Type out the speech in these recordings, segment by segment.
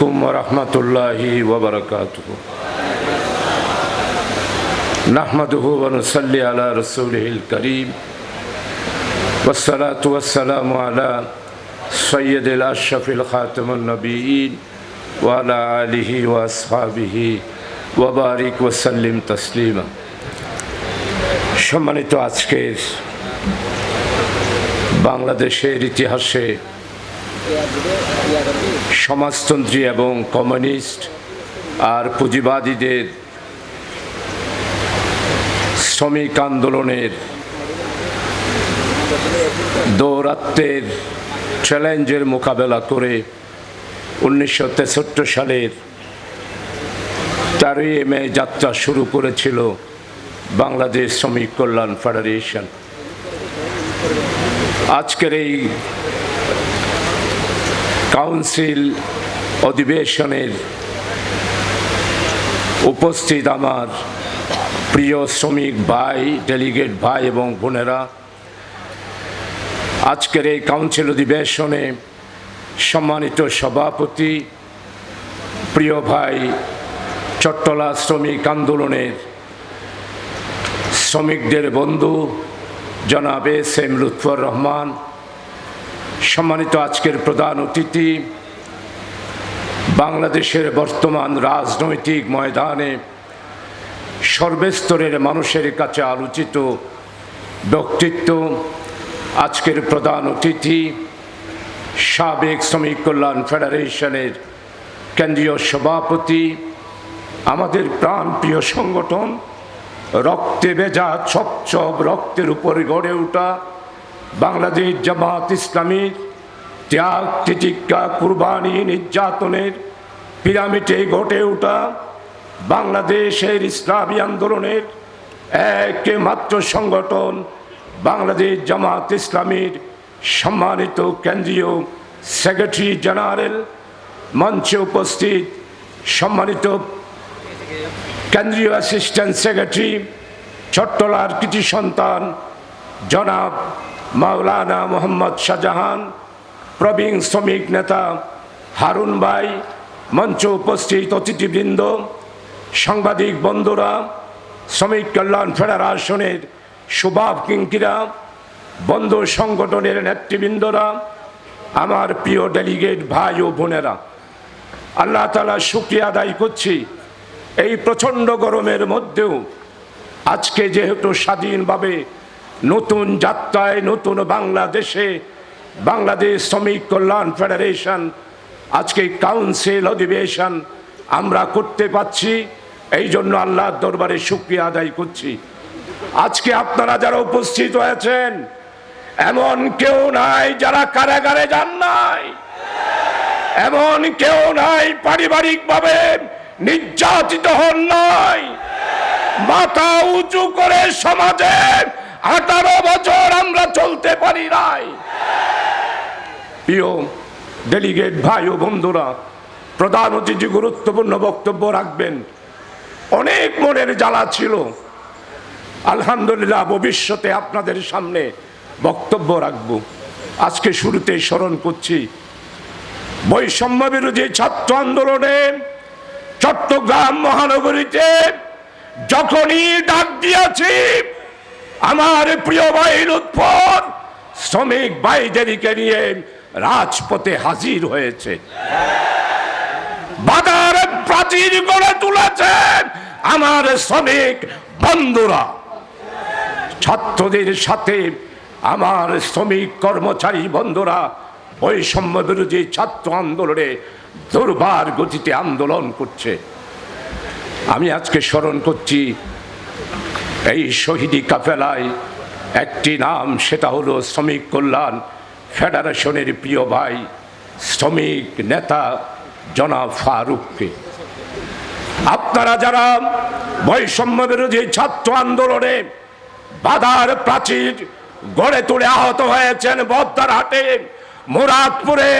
عليكم ورحمة الله وبركاته نحمده ونصلي على رسوله الكريم والصلاة والسلام على سيد الأشرف الخاتم النبيين وعلى آله وأصحابه وبارك وسلم تسليما সম্মানিত আজকের বাংলাদেশের ইতিহাসে সমাজতন্ত্রী এবং কমিউনিস্ট আর পুঁজিবাদীদের শ্রমিক আন্দোলনের দৌরাত্মের চ্যালেঞ্জের মোকাবেলা করে উনিশশো তেষট্টি সালের তেরোই মে যাত্রা শুরু করেছিল বাংলাদেশ শ্রমিক কল্যাণ ফেডারেশন। আজকের এই কাউন্সিল অধিবেশনের উপস্থিত আমার প্রিয় শ্রমিক ভাই, ডেলিগেট ভাই এবং বোনেরা, আজকের এই কাউন্সিল অধিবেশনে সম্মানিত সভাপতি, প্রিয় ভাই, চট্টলা শ্রমিক আন্দোলনের শ্রমিকদের বন্ধু, জনাব এস এম লুৎফর রহমান সম্মানিত আজকের প্রধান অতিথি, বাংলাদেশের বর্তমান রাজনৈতিক ময়দানে সর্বস্তরের মানুষের কাছে আলোচিত ব্যক্তিত্ব আজকের প্রধান অতিথি সাবেক শ্রমিক কল্যাণ ফেডারেশনের কেন্দ্রীয় সভাপতি, আমাদের প্রাণপ্রিয় সংগঠন, রক্তে ভেজা ছপ ছপ রক্তের উপরে গড়ে ওঠা বাংলাদেশ জামাত ইসলামীর ত্যাগ তিতিক্ষা কুরবানি নির্যাতনের পিরামিডে ঘটে ওঠা বাংলাদেশের ইসলামী আন্দোলনের একমাত্র সংগঠন বাংলাদেশ জামাত ইসলামীর সম্মানিত কেন্দ্রীয় সেক্রেটারি জেনারেল মঞ্চে উপস্থিত সম্মানিত কেন্দ্রীয় অ্যাসিস্ট্যান্ট সেক্রেটারি চট্টলার কৃতি সন্তান জনাব মাওলানা মোহাম্মদ শাহজাহান, প্রবীণ শ্রমিক নেতা হারুন ভাই, মঞ্চ উপস্থিত অতিথিবৃন্দ, সাংবাদিক বন্ধুরা, শ্রমিক কল্যাণ ফেডারেশনের সুভাব কিঙ্কিরা, বন্ধু সংগঠনের নেতৃবৃন্দরা, আমার প্রিয় ডেলিগেট ভাই ও বোনেরা। আল্লাহ তালা শুক্রিয়া আদায় করছি। এই প্রচণ্ড গরমের মধ্যেও আজকে যেহেতু স্বাধীনভাবে নতুন যাত্রায়, নতুন বাংলাদেশে, বাংলাদেশ শ্রমিক কল্যাণ ফেডারেশন, আজকে কাউন্সিল অধিবেশন আমরা করতে পাচ্ছি এই জন্য আল্লাহর দরবারে শুক্রিয়া আদায় করছি। আজকে আপনারা যারা উপস্থিত হয়েছেন, এমন কেউ নাই যারা কারাগারে যান নাই। এমন কেউ নাই পারিবারিকভাবে নির্যাতিত হন নাই। মাথা উঁচু করে সমাজে আঠারো বছর আমরা চলতে পারি নাই। ডেলিগেট ভাই ও বন্ধুরা, প্রধান অতিথি গুরুত্বপূর্ণ বক্তব্য রাখবেন। অনেক মনের জ্বালা ছিল। আলহামদুলিল্লাহ ভবিষ্যতে আপনাদের সামনে বক্তব্য রাখব। আজকে শুরুতে স্মরণ করছি, বৈষম্য বিরোধী ছাত্র আন্দোলনে চট্টগ্রাম মহানগরীতে যখনই ডাক দিয়েছি আমার প্রিয় ভাই উৎপর শ্রমিক ভাইদেরকে নিয়ে রাজপথে হাজির হয়েছে। বাজার প্রাচীর গড়ে তুলেছেন আমার শ্রমিক বন্ধুরা। ছাত্রদের সাথে আমার শ্রমিক কর্মচারী বন্ধুরা, বৈষম্য বিরোধী ছাত্র আন্দোলনে দুর্বার গতিতে আন্দোলন করছে। আমি আজকে স্মরণ করছি এই শহীদি কাফেলায় একটি নাম, সেটা হলো শ্রমিক কল্যাণ ফেডারেশনের প্রিয় ভাই, শ্রমিক নেতা জনাব ফারুককে। আপনারা যারা বৈষম্য বিরোধী ছাত্র আন্দোলনে বাধার প্রাচীর গড়ে তুলে আহত হয়েছেন বদ্দারহাটে মুরাদপুরে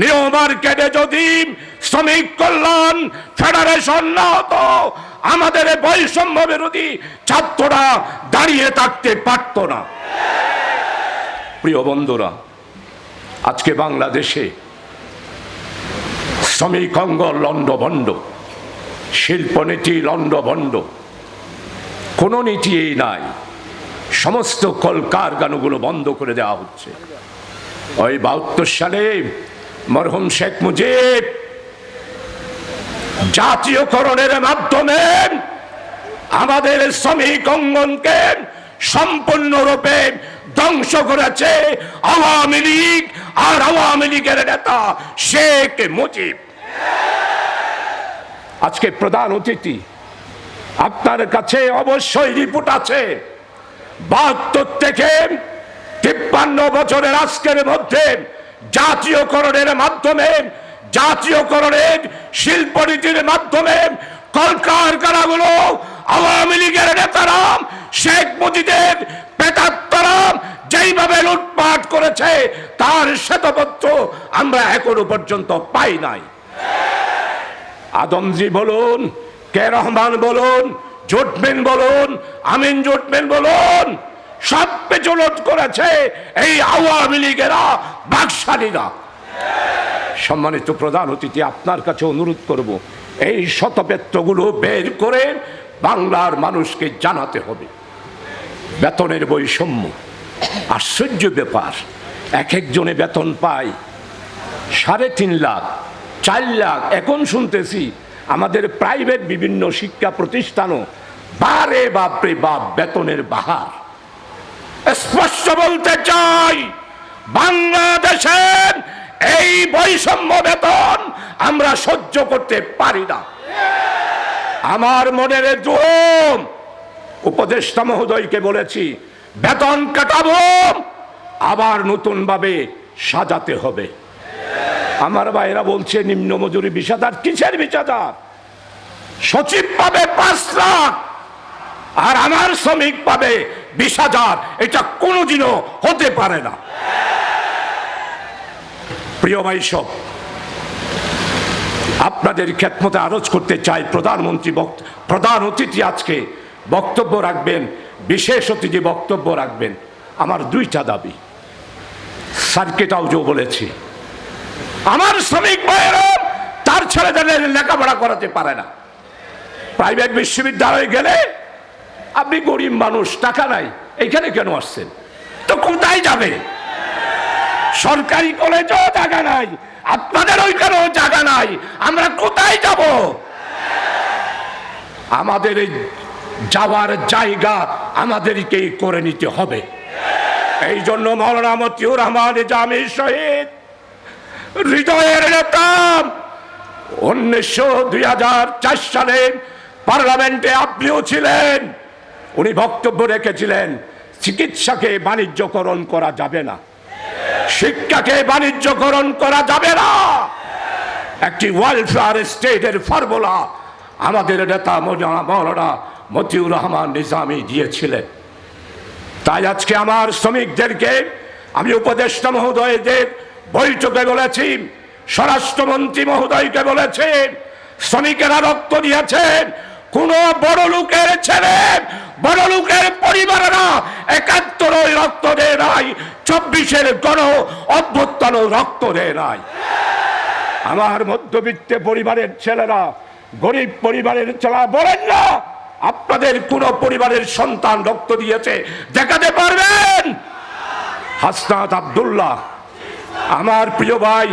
নিউ মার্কেটে যদি শ্রমিক কল্যাণ ফেডারেশন না হতো আমাদের বৈষম্য বিরোধী ছাত্ররা দাঁড়িয়ে থাকতে পারত না। প্রিয় বন্ধুরা, আজকে বাংলাদেশে শ্রমিক অঙ্গ লণ্ডভণ্ড, শিল্পনীতি লণ্ডভণ্ড, কোনো নীতি এই নাই। সমস্ত কলকারখানাগুলো বন্ধ করে দেওয়া হচ্ছে। ওই বাহাত্তর সালে মরহুম শেখ মুজিব জাতীয়করণের মাধ্যমে আমাদের শ্রমিক অঙ্গনকে সম্পূর্ণরূপে ধ্বংস করেছে আওয়ামী লীগ আর আওয়ামী লীগের নেতা শেখ মুজিব। আজকে প্রধান অতিথি, আপনার কাছে অবশ্যই রিপোর্ট আছে। বাহাত্তর থেকে তিপ্পান্ন বছরের আজকের মধ্যে জাতীয়করণের মাধ্যমে জাতীয়করণের শিল্পনীতির মাধ্যমে কলকারখানাগুলো আওয়ামী লীগের নেতারা শেখ মুজিবের পেতাত্তরা যেইভাবে লুটপাট করেছে, তার শ্বেতপত্র আমরা এখনও পর্যন্ত পাই নাই। আদমজি বলুন, কে রহমান বলুন জোটমেন বলুন, আমিন জোটমেন বলুন, সব পেচলট করেছে এই আওয়ামী লীগেরা, বাকশালীরা। সম্মানিত প্রধান অতিথি, আপনার কাছে অনুরোধ করব, এই শতপেত্রগুলো বের করে বাংলার মানুষকে জানাতে হবে। বেতনের বৈষম্য, আশ্চর্য ব্যাপার। এক একজনে বেতন পায় সাড়ে তিন লাখ, চার লাখ। এখন শুনতেছি, আমাদের প্রাইভেট বিভিন্ন শিক্ষা প্রতিষ্ঠানও বারে বাপরে বাপ বেতনের বাহার। স্পষ্ট বলতে চাই, বাংলাদেশের এই বৈষম্য বেতন আমরা সহ্য করতে পারি না। আমার মনের দ্রোম উপদেষ্টা মহোদয়কে বলেছি, বেতন কাটাবো, আবার নতুন ভাবে সাজাতে হবে। আমার ভাইরা বলছে, নিম্ন মজুরি হাজার, কিসের হাজার? সচিব পাবে পাঁচ লাখ, আর আমার শ্রমিক পাবে বিশ এটা কোনোদিনও হতে পারে না। প্রিয় ভাই সব, আপনাদের খেতমতে আরজ করতে চাই প্রধানমন্ত্রী বক্ত- প্রধান অতিথি আজকে বক্তব্য রাখবেন, বিশেষ অতিথি বক্তব্য রাখবেন। আমার দুইটা দাবি, সার্কিট হাউজও বলেছি। আমার শ্রমিক ভাইয়েরা তার ছেলেদের লেখাপড়া করাতে পারে না। প্রাইভেট বিশ্ববিদ্যালয়ে গেলে আপনি গরিব মানুষ, টাকা নাই, এখানে কেন আসছেন? তো কোথায় যাবে? সরকারি কলেজও জায়গা নাই। আপনাদের ওইখানেও জায়গা নাই। আমরা কোথায় যাব? আমাদের এই যাওয়ার জায়গা আমাদেরকেই করে নিতে হবে। এই জন্য মৌলানা মতিউর রহমান জামি শহীদ, হৃদয়ের নেতা, উনিশশো দুই হাজার চার সালে পার্লামেন্টে আপনিও ছিলেন। উনি বক্তব্য রেখেছিলেন, চিকিৎসাকে বাণিজ্যকরণ করা যাবে না। শিক্ষাকে বাণিজ্যকরণ করা যাবে না। একটি ওয়েলফেয়ার স্টেটের ফর্মুলা আমাদের নেতা মৌলানা মতিউর রহমান নিজামি দিয়েছিলেন। তাই আজকে আমার শ্রমিকদেরকে আমি উপদেষ্টা মহোদয়দের বৈঠকে বলেছি, স্বরাষ্ট্রমন্ত্রী মহোদয়কে বলেছি, শ্রমিকেরা রক্ত দিয়েছেন কোন বড় লোকের ছেলে, বড় লোকের পরিবারেরা একাত্তর রক্ত দেয় নাই, চব্বিশের গণ অভ্যুত্থান রক্ত দেয় নাই। আমার মধ্যবিত্ত পরিবারের ছেলেরা, গরিব পরিবারের ছেলেরা বলেন না, আপনাদের কোন পরিবারের সন্তান রক্ত দিয়েছে, দেখাতে পারবেন? হাসনাত আব্দুল্লাহ, আমার প্রিয় ভাই,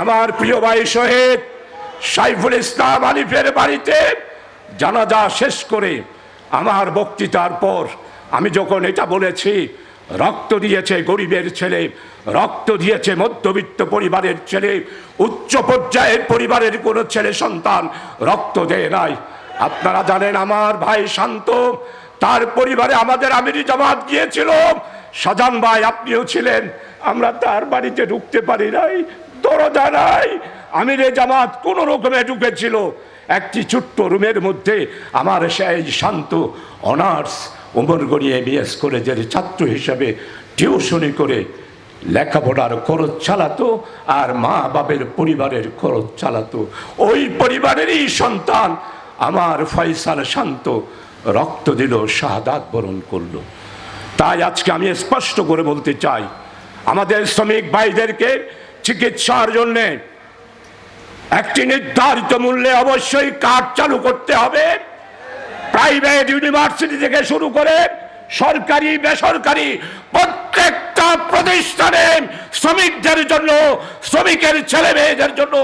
আমার প্রিয় ভাই শহীদ সাইফুল ইসলাম আলিফের বাড়িতে জানাজা শেষ করে আমার বক্তৃতার পর আমি যখন এটা বলেছি, রক্ত দিয়েছে গরিবের ছেলে, রক্ত দিয়েছে মধ্যবিত্ত পরিবারের ছেলে, উচ্চ পর্যায়ের পরিবারের কোনো ছেলে সন্তান রক্ত দেয় নাই। আপনারা জানেন আমার ভাই শান্ত, তার পরিবারে আমাদের আমিরি জামাত গিয়েছিল। সাজান ভাই, আপনিও ছিলেন। আমরা তার বাড়িতে ঢুকতে পারি নাই, দরজা নাই। আমিরে জামাত কোন রকমে ঢুকেছিল। একটি ছোট্ট রুমের মধ্যে আমার সেই শান্ত, অনার্স, উমর গড়িয়ে বিএস কলেজের ছাত্র হিসেবে টিউশনি করে লেখাপড়ার খরচ চালাতো আর মা বাবের পরিবারের খরচ চালাতো। ওই পরিবারেরই সন্তান আমার ফয়সাল শান্ত রক্ত দিল, শাহাদাত বরণ করল। তাই আজকে আমি স্পষ্ট করে বলতে চাই, আমাদের শ্রমিক ভাইদেরকে চিকিৎসার জন্যে একটি নির্ধারিত মূল্যে অবশ্যই কার্ড চালু করতে হবে। প্রাইভেট ইউনিভার্সিটি থেকে শুরু করে সরকারি, বেসরকারি প্রত্যেকটা প্রতিষ্ঠানে শ্রমিকদের জন্য, শ্রমিকের ছেলে মেয়েদের জন্য,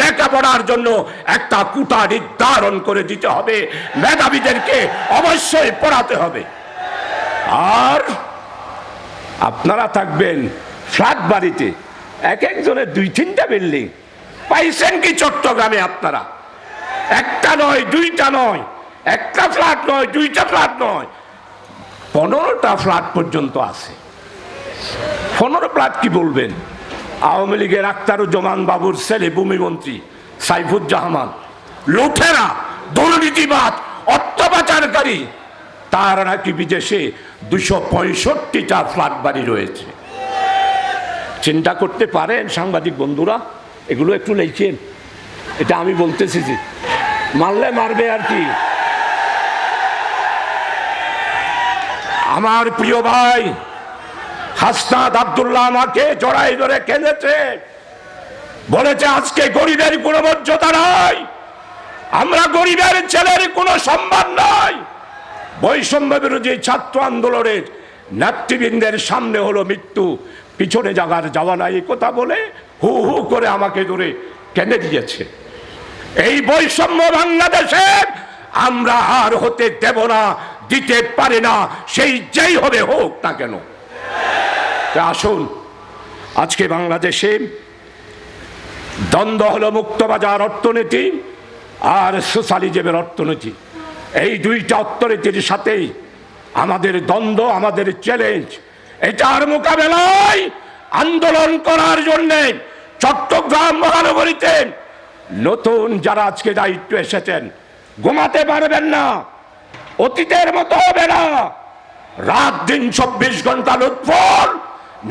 লেখাপড়ার জন্য একটা কুটা নির্ধারণ করে দিতে হবে। মেধাবীদেরকে অবশ্যই পড়াতে হবে। আর আপনারা থাকবেন ফ্ল্যাট বাড়িতে। এক একজনের দুই তিনটা বিল্ডিং। পাইছেন কি চট্টগ্রামে আপনারা? একটা নয়, দুইটা নয়। একটা ফ্ল্যাট নয়, দুইটা ফ্ল্যাট নয়। পনেরোটা ফ্ল্যাট পর্যন্ত আছে। পনেরো ফ্ল্যাট কি বলবেন? আওয়ামী লীগের আক্তারুজ্জামান বাবুর ছেলে, ভূমিমন্ত্রী সাইফুজ্জামান লুঠেরা, দুর্নীতিবাদ অর্থ পাচারকারী তার নাকি বিদেশে দুশো পঁয়ষট্টিটা ফ্ল্যাট বাড়ি রয়েছে। চিন্তা করতে পারেন সাংবাদিক বন্ধুরা এগুলো একটু লিখেন। এটা আমি বলতেছি যে, মারলে মারবে আর কি। আমার প্রিয় ভাই হাসনাদ আবদুল্লাহ আমাকে জড়াই ধরে কেঁদেছে। বলেছে, আজকে গরিবের কোনো মর্যাদা নাই। আমরা গরিবের ছেলের কোনো সম্মান নাই। বৈষম্য বিরোধী ছাত্র আন্দোলনের নেতৃবৃন্দের সামনে হলো মৃত্যু। পিছনে জাগার যাওয়া নাই কথা বলে হু হু করে আমাকে ধরে কেঁদে দিয়েছে। এই বৈষম্য বাংলাদেশে আমরা আর হতে দেব না, দিতে পারে না, সেই যেই হবে হোক না কেন। আসুন, আজকে বাংলাদেশে দ্বন্দ্ব হলো মুক্তবাজার অর্থনীতি আর সোশ্যালিজমের অর্থনীতি। এই দুইটা অর্থনীতির সাথেই আমাদের দ্বন্দ্ব, আমাদের চ্যালেঞ্জ এটার মোকাবেলায় আন্দোলন করার জন্যে চট্টগ্রাম মহানগরীতে নতুন যারা আজকে দায়িত্ব এসেছেন, ঘুমাতে পারবেন না, অতীতের মতো হবে না। রাত দিন চব্বিশ ঘণ্টা লুৎফর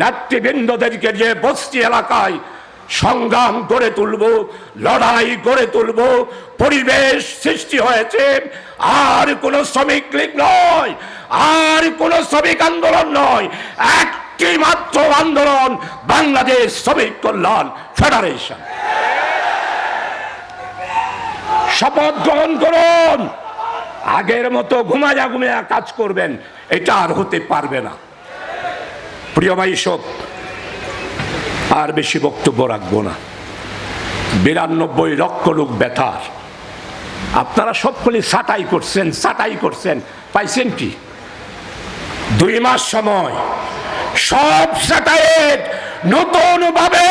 নেতৃবৃন্দদেরকে যে বস্তি এলাকায় সংগ্রাম গড়ে তুলব, লড়াই গড়ে তুলব, পরিবেশ সৃষ্টি হয়েছে। আর কোন শ্রমিক লীগ নয়, আর কোন শ্রমিক আন্দোলন নয় একটি মাত্র আন্দোলন বাংলাদেশ শ্রমিক কল্যাণ ফেডারেশন। শপথ গ্রহণ করুন। আগের মতো ঘুমায়া ঘুমিয়া কাজ করবেন, এটা আর হতে পারবে না। প্রিয় ভাই সব আর বেশি বক্তব্য রাখব না। বিরানব্বই লক্ষ লোক বেতার। আপনারা সকলে সাটাই করছেন সাটাই করছেন, পাইছেন কি? দুই মাস সময়। সব স্যাটাইট নতুন ভাবে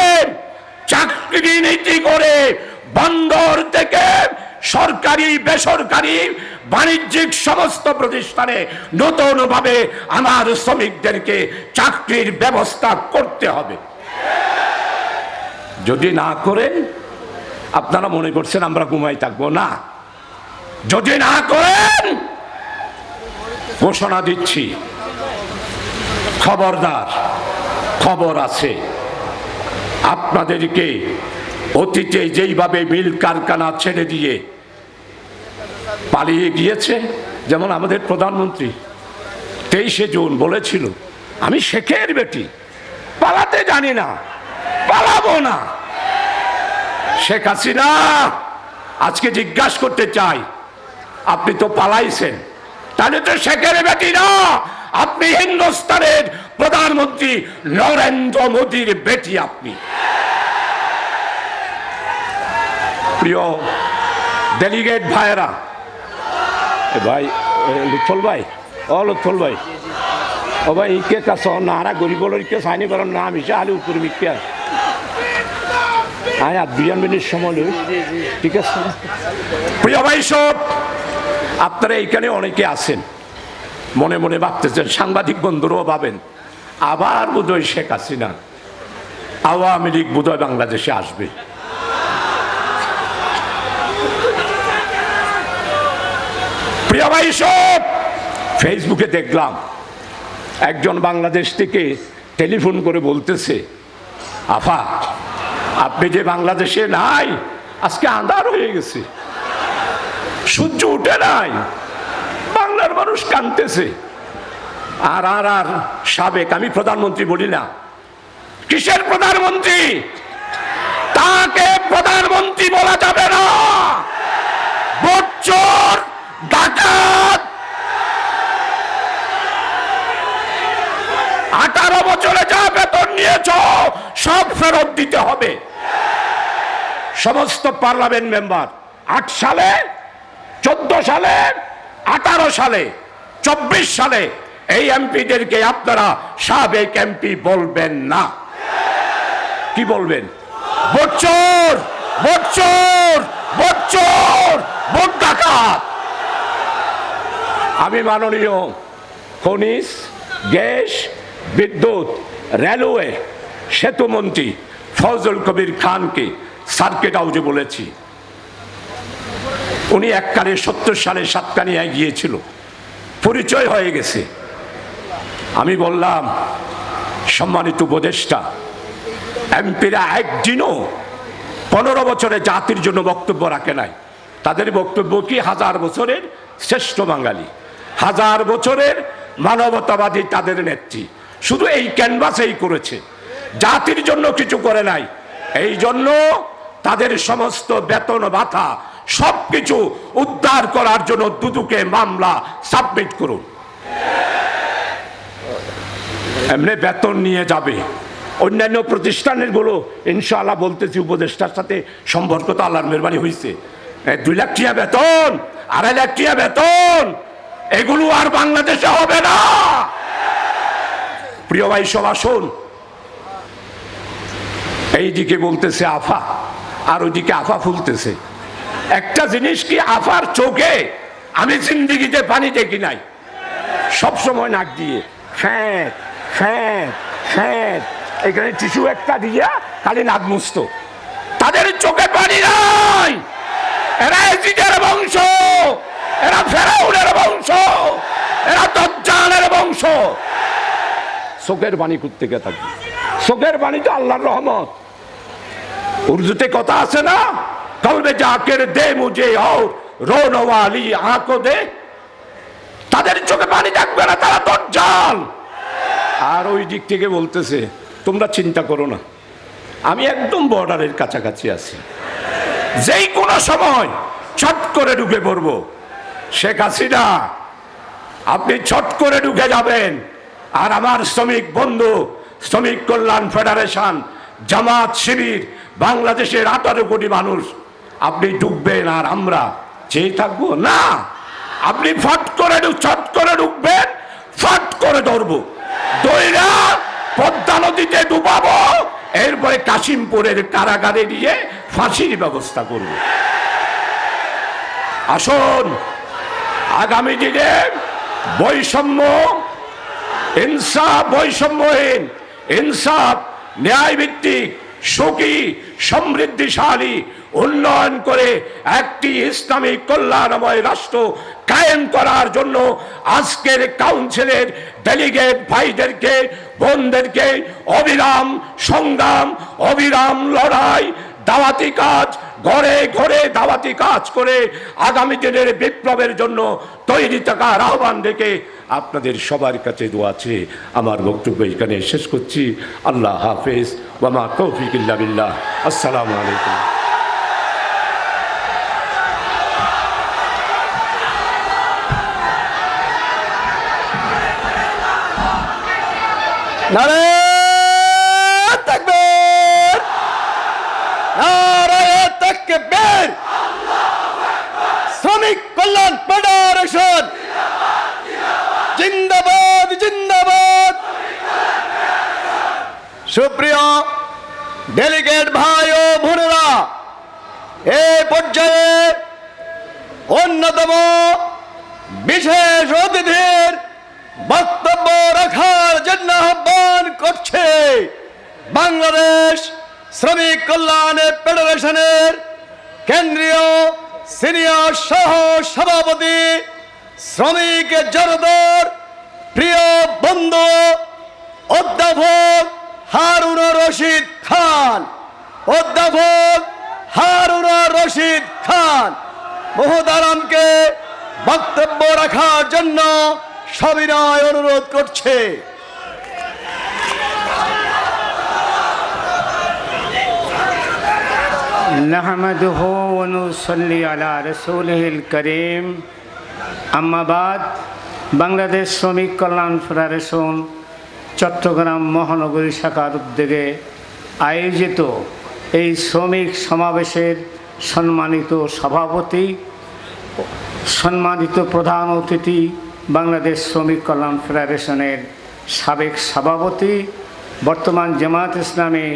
চাকরি নীতি করে বন্দর থেকে সরকারি, বেসরকারি, বাণিজ্যিক সমস্ত প্রতিষ্ঠানে নতুন ভাবে আমার শ্রমিকদেরকে চাকরির ব্যবস্থা করতে হবে। যদি না করেন, আপনারা মনে করছেন আমরা ঘুমাই থাকব। না। যদি না করেন, ঘোষণা দিচ্ছি। খবরদার, খবর আছে। আপনাদেরকে অতীতে যেইভাবে মিল কারখানা ছেড়ে দিয়ে পালিয়ে গিয়েছে, যেমন আমাদের প্রধানমন্ত্রী তেইশে জুন বলেছিল, আমি শেখের বেটি, পালাতে জানি না, পালাবো না। শেখ হাসিনা, আজকে জিজ্ঞাসা করতে চাই, আপনি তো পালাইছেন, তাহলে তো শেখের বেটি না। আপনি হিন্দুস্তানের প্রধানমন্ত্রী নরেন্দ্র মোদীর বেটি আপনি। প্রিয় ডেলিগেট ভাইয়েরা ভাই লুৎফল ভাই ও লুৎফল ভাই ও ভাই ইকে কাছ? নারা গরিবলের কে সাইনি করার নাম হিসেবে আলু উপর মিটকে আয় আর দুজন মিনিট সময় ঠিক আছে? প্রিয় ভাই সব, আপনারা এইখানে অনেকে আছেন। মনে মনে ভাবতেছেন, সাংবাদিক বন্ধুরাও ভাবেন, আবার বোধহয় শেখ হাসিনা আওয়ামী লীগ বোধহয় বাংলাদেশে আসবে। প্রিয় ভাই, সব ফেসবুকে দেখলাম, একজন বাংলাদেশ থেকে টেলিফোন করে বলতেছে, আফা, আপনি যে বাংলাদেশে নাই, আজকে আন্ধার হয়ে গেছে। সূর্য উঠে নাই মানুষ কানতেছে আর আর আর সাবেক আমি প্রধানমন্ত্রী বলি না। কিসের প্রধানমন্ত্রী? তাকে প্রধানমন্ত্রী বলা যাবে না। আঠারো বছরে যা বেতন নিয়েছ, সব ফেরত দিতে হবে। সমস্ত পার্লামেন্ট মেম্বার, আট সালে, চোদ্দ সালে আঠারো সালে, চব্বিশ সালে এই এমপিদেরকে আপনারা সাবেক এমপি বলবেন না। কি বলবেন? বচ্চর বচ্চর বচ্চর ভোট আমি মাননীয় খনিজ, গ্যাস, বিদ্যুৎ, রেলওয়ে, সেতুমন্ত্রী ফজল কবির খানকে সার্কিট হাউসে বলেছি। উনি এককালে সত্তর সালে সাতকানিয়ায় গিয়েছিল। পরিচয় হয়ে গেছে। আমি বললাম, সম্মানিত উপদেষ্টা, এমপিরা একদিনও পনেরো বছরে জাতির জন্য বক্তব্য রাখে নাই। তাদের বক্তব্য কি হাজার বছরের? শ্রেষ্ঠ বাঙালি। হাজার বছরের মানবতাবাদী তাদের নেত্রী। শুধু এই ক্যানভাসেই করেছে। জাতির জন্য কিছু করে নাই। এই জন্য তাদের সমস্ত বেতন ভাতা সব কিছু উদ্ধার করার জন্য দুদুকে মামলা সাবমিট করুন। এমনি বেতন নিয়ে যাবে। অন্যান্য প্রতিষ্ঠানেরগুলো, ইনশাআল্লাহ বলতেছি উপদেষ্টার সাথে সম্পর্ক তো আল্লাহর মেহরবানি হয়েছে দুই লাখ টিয়া বেতন, আড়াই লাখ টিয়া বেতন, এগুলো আর বাংলাদেশে হবে না। প্রিয় ভাই, সব আসুন। এইদিকে বলতেছে আফা, আর ওইদিকে আফা ফুলতেছে। একটা জিনিস কি আফার চোখে? আমি জিন্দিগিতে পানি দেখি নাই। সব সময় নাক দিয়ে ফ্যাট ফ্যাট ফ্যাট এখানে টিস্যু একটা দিয়া খালি নাক মুছত। তাদের চোখে পানি নাই। এরা এজিদের বংশ। এরা ফেরাউনের বংশ। এরা দজ্জালের বংশ। চোখের বাণী থেকে থাকি? চোখের বাণী তো আল্লাহর রহমত। উর্দুতে কথা আছে না? কলবে জাকের দে মুজে হও রোনওয়ালি আঁকো দে তাদের চোখে পানি থাকবে না তারা দজ্জাল আর ওই দিক থেকে বলতেছে তোমরা চিন্তা করো না আমি একদম বর্ডারের কাছাকাছি আছি যেই কোনো সময় ছট করে ঢুকে পড়ব শেখ হাসিনা আপনি ছট করে ঢুকে যাবেন আর আমার শ্রমিক বন্ধু, শ্রমিক কল্যাণ ফেডারেশন, জামাত শিবির, বাংলাদেশের আঠারো কোটি মানুষ। আপনি ঢুকবেন আর আমরা চেয়ে থাকব, না। আপনি ফট করে ছট করে ঢুকবেন ফট করে ধরবো। দইরা পদ্মা নদীতে ডুবাবো, এরপরে কাশিমপুরের কারাগারে নিয়ে ফাঁসির ব্যবস্থা করব। আসুন, আগামী দিনে বৈষম্য, ইনসাফ বৈষম্যহীন, ইনসাফ ন্যায় ভিত্তিক সুখী, সমৃদ্ধিশালী, উন্নয়ন করে একটি ইসলামিক কল্যাণময় রাষ্ট্র কায়েম করার জন্য আজকের কাউন্সিলের ডেলিগেট ভাইদেরকে, বোনদেরকে অবিরাম সংগ্রাম, অবিরাম লড়াই, দাওয়াতি কাজ, ঘরে ঘরে দাওয়াতি কাজ করে আগামী দিনের বিপ্লবের জন্য তৈরি থাকার আহ্বান রেখে আপনাদের সবার কাছে দোয়া আছে। আমার বক্তব্য এখানে শেষ করছি। আল্লাহ হাফেজ। ওয়ামা তৌফিক বিল্লাহ। আসসালামু আলাইকুম। নারে শ্রমিক কল্যাণ ফেডারেশন। সুপ্রিয় ডেলিগেট ভাই ও বোনেরা, এই পর্যায়ে অন্যতম বিশেষ অতিথির বক্তব্য রাখার জন্য আহ্বান করছে বাংলাদেশ শ্রমিক কল্যাণ ফেডারেশনের কেন্দ্রীয় সিনিয়র সহ সভাপতি শ্রমিক জনদর প্রিয় বন্ধু, অধ্যাপক হারুন রশিদ খান অধ্যাপক হারুন রশিদ খান মহোদারামকে বক্তব্য রাখার জন্য সবিনয় অনুরোধ করছে نحمده ونصلي على رسوله الكريم أما بعد বাংলাদেশ শ্রমিক কল্যাণ ফেডারেশন চট্টগ্রাম মহানগরী শাখার উদ্যোগে আয়োজিত এই শ্রমিক সমাবেশের সম্মানিত সভাপতি, সম্মানিত প্রধান অতিথি বাংলাদেশ শ্রমিক কল্যাণ ফেডারেশনের সাবেক সভাপতি, বর্তমান জামাত ইসলামী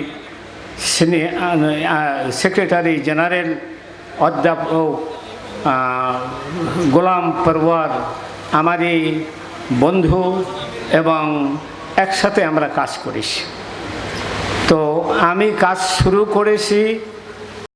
সেক্রেটারি জেনারেল অধ্যাপক গোলাম পরওয়ার আমার এই বন্ধু এবং একসাথে আমরা কাজ করেছি তো আমি কাজ শুরু করেছি